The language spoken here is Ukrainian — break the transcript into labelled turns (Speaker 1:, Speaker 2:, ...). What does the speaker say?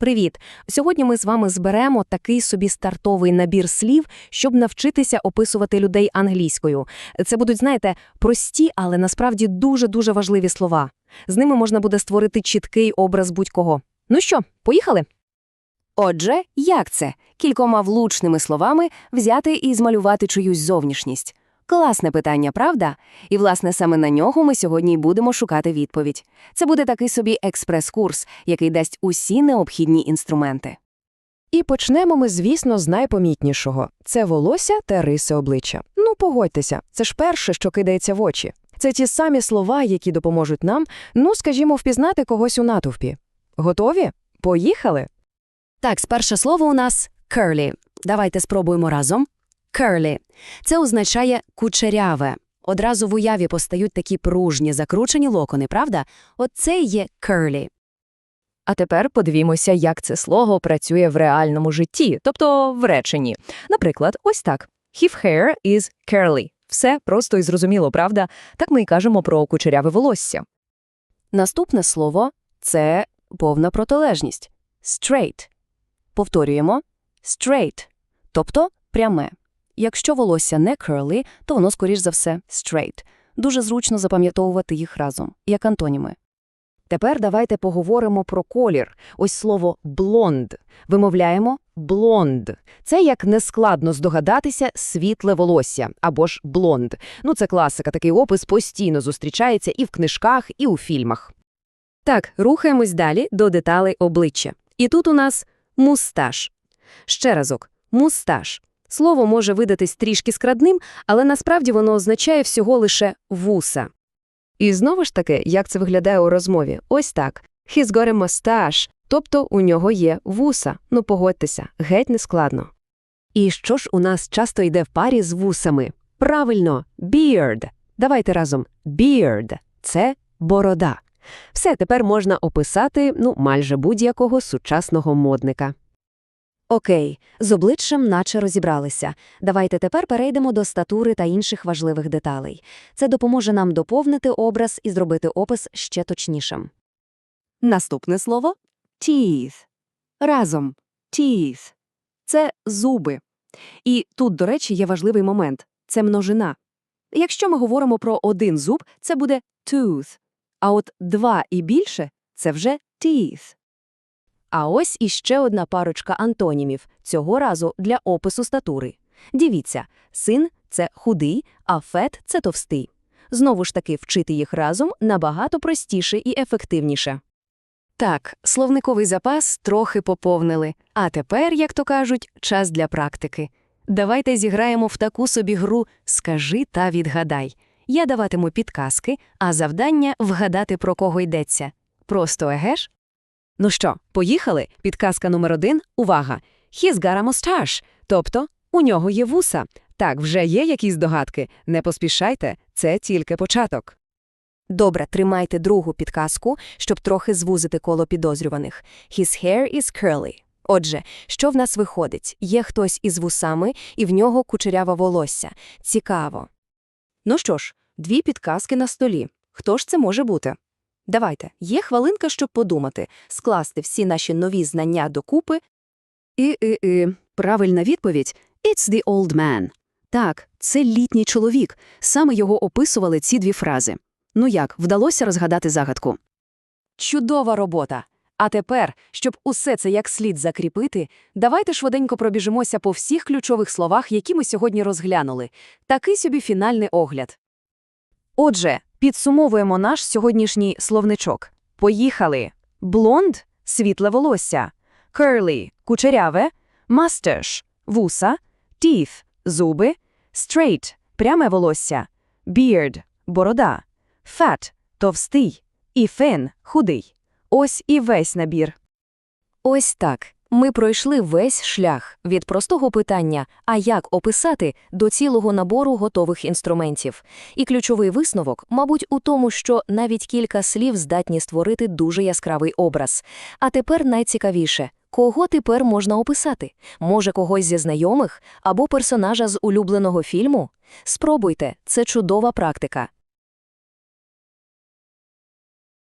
Speaker 1: Привіт! Сьогодні ми з вами зберемо такий собі стартовий набір слів, щоб навчитися описувати людей англійською. Це будуть, знаєте, прості, але насправді дуже-дуже важливі слова. З ними можна буде створити чіткий образ будь-кого. Ну що, поїхали? Отже, як це? Кількома влучними словами взяти і змалювати чиюсь зовнішність. Класне питання, правда? І, власне, саме на нього ми сьогодні й будемо шукати відповідь. Це буде такий собі експрес-курс, який дасть усі необхідні інструменти.
Speaker 2: І почнемо ми, звісно, з найпомітнішого – це волосся та риси обличчя. Ну, погодьтеся, це ж перше, що кидається в очі. Це ті самі слова, які допоможуть нам, ну, скажімо, впізнати когось у натовпі. Готові? Поїхали?
Speaker 1: Так, перше слово у нас curly. Давайте спробуємо разом. Curly. Це означає кучеряве. Одразу в уяві постають такі пружні, закручені локони, правда? От це і є curly.
Speaker 2: А тепер подивімося, як це слово працює в реальному житті, тобто в реченні. Наприклад, ось так. His hair is curly. Все просто і зрозуміло, правда? Так ми й кажемо про кучеряве волосся.
Speaker 1: Наступне слово – це повна протилежність. Straight. Повторюємо. Straight. Тобто пряме. Якщо волосся не curly, то воно, скоріш за все, straight. Дуже зручно запам'ятовувати їх разом, як антоніми.
Speaker 2: Тепер давайте поговоримо про колір. Ось слово блонд. Вимовляємо блонд. Це як нескладно здогадатися світле волосся або ж блонд. Ну це класика, такий опис постійно зустрічається і в книжках, і у фільмах.
Speaker 1: Так, рухаємось далі до деталей обличчя. І тут у нас мусташ. Ще разок, мусташ. Слово може видатись трішки скрадним, але насправді воно означає всього лише вуса.
Speaker 2: І знову ж таки, як це виглядає у розмові? Ось так. He's got a mustache, тобто у нього є вуса. Ну погодьтеся, геть не складно. І що ж у нас часто йде в парі з вусами? Правильно, beard. Давайте разом. Beard – це борода. Все, тепер можна описати, ну, майже будь-якого сучасного модника.
Speaker 1: Окей, з обличчям наче розібралися. Давайте тепер перейдемо до статури та інших важливих деталей. Це допоможе нам доповнити образ і зробити опис ще точнішим. Наступне слово – teeth. Разом – teeth. Це зуби. І тут, до речі, є важливий момент – це множина. Якщо ми говоримо про один зуб, це буде tooth, а от два і більше – це вже teeth. А ось іще одна парочка антонімів, цього разу для опису статури. Дивіться, син – це худий, а фет – це товстий. Знову ж таки, вчити їх разом набагато простіше і ефективніше. Так, словниковий запас трохи поповнили, а тепер, як то кажуть, час для практики. Давайте зіграємо в таку собі гру «Скажи та відгадай». Я даватиму підказки, а завдання – вгадати, про кого йдеться. Просто егеш? Ну що, поїхали? Підказка номер один – увага! He's got a mustache, тобто у нього є вуса. Так, вже є якісь догадки. Не поспішайте, це тільки початок. Добре, тримайте другу підказку, щоб трохи звузити коло підозрюваних. His hair is curly. Отже, що в нас виходить? Є хтось із вусами, і в нього кучеряве волосся. Цікаво. Ну що ж, дві підказки на столі. Хто ж це може бути? Давайте, є хвилинка, щоб подумати, скласти всі наші нові знання докупи. І, і, і, правильна відповідь – «It's the old man». Так, це літній чоловік. Саме його описували ці дві фрази. Ну як, вдалося розгадати загадку? Чудова робота! А тепер, щоб усе це як слід закріпити, давайте швиденько пробіжимося по всіх ключових словах, які ми сьогодні розглянули. Такий собі фінальний огляд. Отже, підсумовуємо наш сьогоднішній словничок. Поїхали. Блонд – світле волосся. Curly – кучеряве. Mustache – вуса. Teeth – зуби. Straight – пряме волосся. Beard – борода. Fat – товстий. І thin – худий. Ось і весь набір. Ось так. Ми пройшли весь шлях від простого питання, а як описати, до цілого набору готових інструментів. І ключовий висновок, мабуть, у тому, що навіть кілька слів здатні створити дуже яскравий образ. А тепер найцікавіше кого тепер можна описати? Може, когось зі знайомих або персонажа з улюбленого фільму? Спробуйте, це чудова практика.